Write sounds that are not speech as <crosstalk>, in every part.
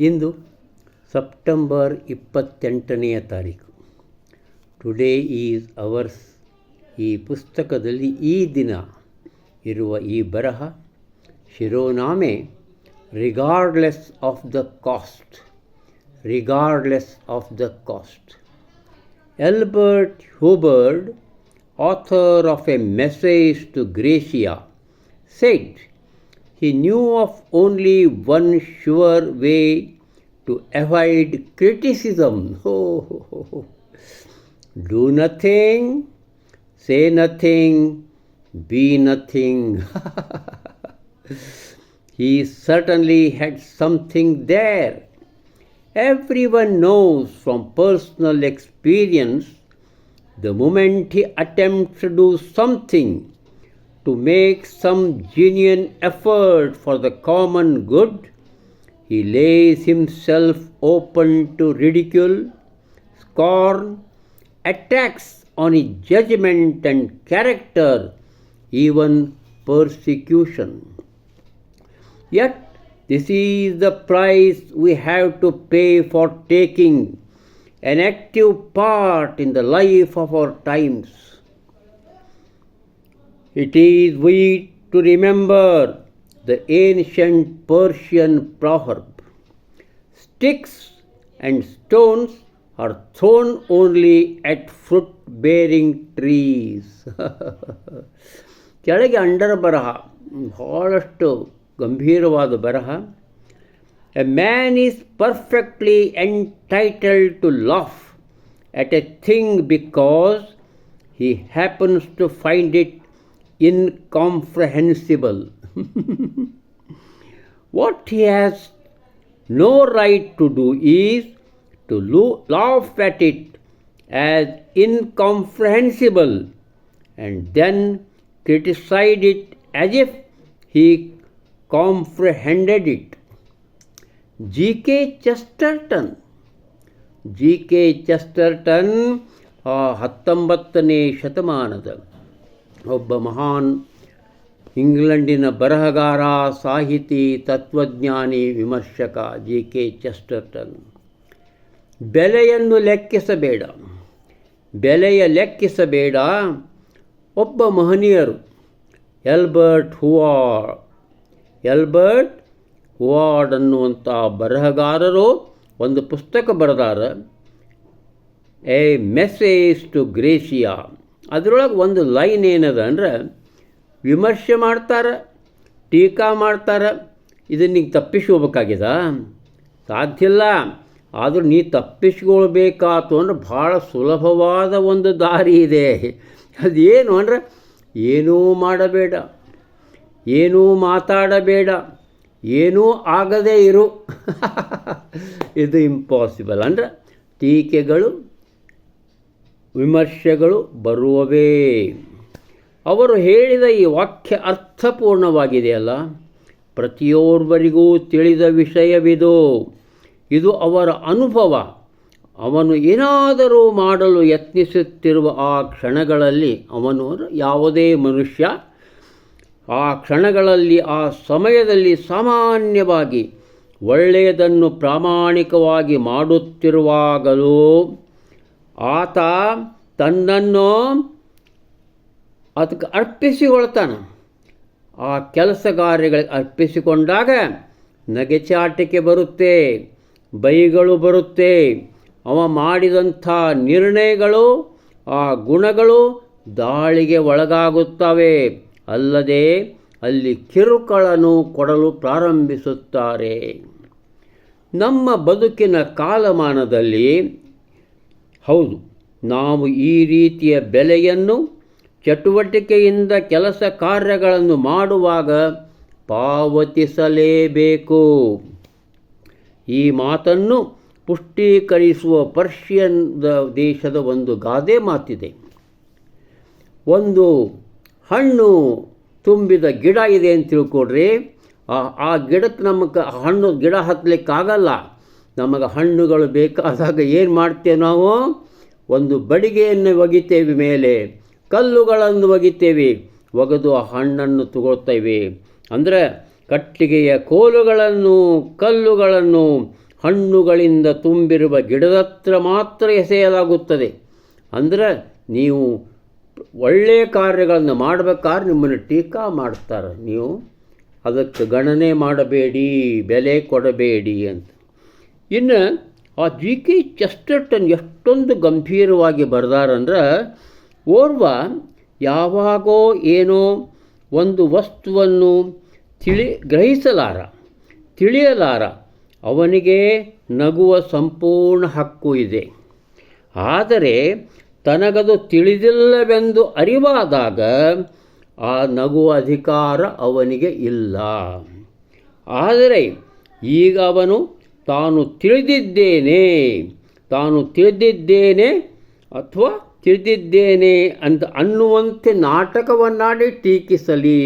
ಇಂದು September ಇಪ್ಪತ್ತೆಂಟನೆಯ ತಾರೀಕು today is ours ಈ ಪುಸ್ತಕದಲ್ಲಿ ಈ ದಿನ ಇರುವ ಈ ಬರಹ ಶಿರೋನಾಮೆ regardless of the cost regardless of the cost Elbert Hubbard author of a message to Gracia, said he knew of only one sure way to avoid criticism. <laughs> Oh, do nothing, say nothing, be nothing. <laughs> he certainly had something there. Everyone knows from personal experience the moment he attempts to do something to make some genuine effort for the common good, he lays himself open to ridicule, scorn, attacks on his judgment and character, even persecution. Yet, this is the price we have to pay for taking an active part in the life of our times. It is we to remember the ancient Persian proverb sticks and stones are thrown only at fruit bearing trees. <laughs> ಕೆಳಗೆ under ಬರಹ ಬಹಳಷ್ಟು ಗಂಭೀರವಾದ ಬರಹ a man is perfectly entitled to laugh at a thing because he happens to find it incomprehensible. <laughs> what he has no right to do is to laugh at it as incomprehensible and then criticize it as if he comprehended it. G K Chesterton G K Chesterton ಹತ್ತೊಂಬತ್ತನೇ ಶತಮಾನದ ಒಬ್ಬ ಮಹಾನ್ ಇಂಗ್ಲೆಂಡಿನ ಬರಹಗಾರ, ಸಾಹಿತಿ, ತತ್ವಜ್ಞಾನಿ, ವಿಮರ್ಶಕ G K Chesterton ಬೆಲೆಯನ್ನು ಲೆಕ್ಕಿಸಬೇಡ. ಬೆಲೆಯ ಲೆಕ್ಕಿಸಬೇಡ. ಒಬ್ಬ ಮಹನೀಯರು ಎಲ್ಬರ್ಟ್ ಹುವಾ ಎಲ್ಬರ್ಟ್ ಹುವಾರ್ಡ್ ಅನ್ನುವಂಥ ಬರಹಗಾರರು ಒಂದು ಪುಸ್ತಕ ಬರೆದಾರ, ಎ ಮೆಸೇಜ್ ಟು ಗ್ರೇಷಿಯಾ ಅದರೊಳಗೆ ಒಂದು ಲೈನ್ ಏನದ ಅಂದ್ರೆ, ವಿಮರ್ಶೆ ಮಾಡ್ತಾರೆ, ಟೀಕಾ ಮಾಡ್ತಾರೆ ಇದನ್ನು ನೀವು ತಪ್ಪಿಸ್ಕೋಬೇಕಾಗ್ಯದ ಸಾಧ್ಯ ಇಲ್ಲ, ಆದರೂ ನೀ ತಪ್ಪಿಸ್ಕೊಳ್ಬೇಕಾತು ಅಂದ್ರೆ ಭಾಳ ಸುಲಭವಾದ ಒಂದು ದಾರಿ ಇದೆ. ಅದೇನು ಅಂದ್ರೆ, ಏನೂ ಮಾಡಬೇಡ, ಏನೂ ಮಾತಾಡಬೇಡ ಏನೂ ಆಗದೇ ಇರು. <laughs> ಇದು ಇಂಪಾಸಿಬಲ್ ಅಂದರೆ ಟೀಕೆಗಳು, ವಿಮರ್ಶೆಗಳು ಬರುವವೇ. ಅವರು ಹೇಳಿದ ಈ ವಾಕ್ಯ ಅರ್ಥಪೂರ್ಣವಾಗಿದೆಯಲ್ಲ? ಪ್ರತಿಯೋರ್ವರಿಗೂ ತಿಳಿದ ವಿಷಯವಿದು. ಇದು ಅವರ ಅನುಭವ. ಅವನು ಏನಾದರೂ ಮಾಡಲು ಯತ್ನಿಸುತ್ತಿರುವ ಆ ಕ್ಷಣಗಳಲ್ಲಿ ಅವನು ಯಾವುದೇ ಮನುಷ್ಯ ಆ ಕ್ಷಣಗಳಲ್ಲಿ, ಆ ಸಮಯದಲ್ಲಿ ಸಾಮಾನ್ಯವಾಗಿ ಒಳ್ಳೆಯದನ್ನು ಪ್ರಾಮಾಣಿಕವಾಗಿ ಮಾಡುತ್ತಿರುವಾಗಲೂ ಆತ ತನ್ನನ್ನು ಅದಕ್ಕೆ ಅರ್ಪಿಸಿಕೊಳ್ತಾನೆ. ಆ ಕೆಲಸ ಕಾರ್ಯಗಳಿಗೆ ಅರ್ಪಿಸಿಕೊಂಡಾಗ ನಗೆಚಾಟಿಕೆ ಬರುತ್ತೆ, ಬೈಗಳು ಬರುತ್ತೆ. ಅವ ಮಾಡಿದಂಥ ನಿರ್ಣಯಗಳು, ಆ ಗುಣಗಳು ದಾಳಿಗೆ ಒಳಗಾಗುತ್ತವೆ. ಅಲ್ಲದೆ ಅಲ್ಲಿ ಕಿರುಕಳನು ಕೊಡಲು ಪ್ರಾರಂಭಿಸುತ್ತಾರೆ. ನಮ್ಮ ಬದುಕಿನ ಕಾಲಮಾನದಲ್ಲಿ ಹೌದು, ನಾವು ಈ ರೀತಿಯ ಬೆಲೆಯನ್ನು ಚಟುವಟಿಕೆಯಿಂದ ಕೆಲಸ ಕಾರ್ಯಗಳನ್ನು ಮಾಡುವಾಗ ಪಾವತಿಸಲೇಬೇಕು. ಈ ಮಾತನ್ನು ಪುಷ್ಟೀಕರಿಸುವ ಪರ್ಷಿಯನ್ ದೇಶದ ಒಂದು ಗಾದೆ ಮಾತಿದೆ. ಒಂದು ಹಣ್ಣು ತುಂಬಿದ ಗಿಡ ಇದೆ ಅಂತ ತಿಳ್ಕೊಡ್ರಿ ಆ ಗಿಡಕ್ಕೆ ನಮಗೆ ಹಣ್ಣು ಗಿಡ ಹತ್ತಲಿಕ್ಕಾಗಲ್ಲ ನಮಗೆ ಹಣ್ಣುಗಳು ಬೇಕಾದಾಗ ಏನು ಮಾಡ್ತೇವೆ ನಾವು? ಒಂದು ಬಡಿಗೆಯನ್ನು ಒಗಿತೇವೆ ಮೇಲೆ, ಕಲ್ಲುಗಳನ್ನು ಒಗಿತೇವೆ, ಒಗೆದು ಆ ಹಣ್ಣನ್ನು ತಗೊಳ್ತೇವೆ. ಅಂದರೆ ಕಟ್ಟಿಗೆಯ ಕೋಲುಗಳನ್ನು, ಕಲ್ಲುಗಳನ್ನು ಹಣ್ಣುಗಳಿಂದ ತುಂಬಿರುವ ಗಿಡದತ್ರ ಮಾತ್ರ ಎಸೆಯಲಾಗುತ್ತದೆ. ಅಂದರೆ ನೀವು ಒಳ್ಳೆಯ ಕಾರ್ಯಗಳನ್ನು ಮಾಡಬೇಕಾದ್ರೆ ನಿಮ್ಮನ್ನು ಟೀಕಾ ಮಾಡ್ತಾರೆ. ನೀವು ಅದಕ್ಕೆ ಗಣನೆ ಮಾಡಬೇಡಿ, ಬೆಲೆ ಕೊಡಬೇಡಿ ಅಂತ. ಇನ್ನು ಆ ಜಿ ಕೆ ಚೆಸ್ಟರ್ಟನ್ ಎಷ್ಟೊಂದು ಗಂಭೀರವಾಗಿ ಬರೆದಾರಂದ್ರೆ, ಓರ್ವ ಯಾವಾಗೋ ಏನೋ ಒಂದು ವಸ್ತುವನ್ನು ತಿಳಿ ಗ್ರಹಿಸಲಾರ, ತಿಳಿಯಲಾರ, ಅವನಿಗೆ ನಗುವ ಸಂಪೂರ್ಣ ಹಕ್ಕು ಇದೆ. ಆದರೆ ತನಗದು ತಿಳಿದಿಲ್ಲವೆಂದು ಅರಿವಾದಾಗ ಆ ನಗುವ ಅಧಿಕಾರ ಅವನಿಗೆ ಇಲ್ಲ. ಆದರೆ ಈಗ ಅವನು ತಾನು ತಿಳಿದಿದ್ದೇನೆ ತಾನು ತಿಳಿದಿದ್ದೇನೆ ಅಥವಾ ತಿಳಿದಿದ್ದೇನೆ ಅಂತ ಅನ್ನುವಂತೆ ನಾಟಕವನ್ನಾಡಿ ಟೀಕಿಸಲಿ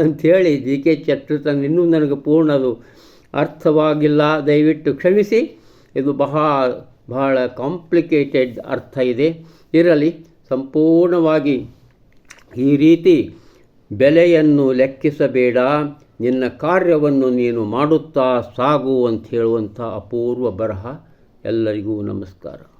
ಅಂಥೇಳಿ ಜಿ ಕೆ ಚತುರ್ಥನ್ ಇನ್ನೂ ನನಗೆ ಪೂರ್ಣದು ಅರ್ಥವಾಗಿಲ್ಲ. ದಯವಿಟ್ಟು ಕ್ಷಮಿಸಿ. ಇದು ಬಹಳ ಬಹಳ ಕಾಂಪ್ಲಿಕೇಟೆಡ್ ಅರ್ಥ ಇದೆ. ಇರಲಿ, ಸಂಪೂರ್ಣವಾಗಿ ಈ ರೀತಿ ಬೆಲೆಯನ್ನು ಲೆಕ್ಕಿಸಬೇಡ, ನಿನ್ನ ಕಾರ್ಯವನ್ನು ನೀನು ಮಾಡುತ್ತಾ ಸಾಗು ಅಂತ ಹೇಳುವಂಥ ಅಪೂರ್ವ ಬರಹ ಎಲ್ಲರಿಗೂ ನಮಸ್ಕಾರ.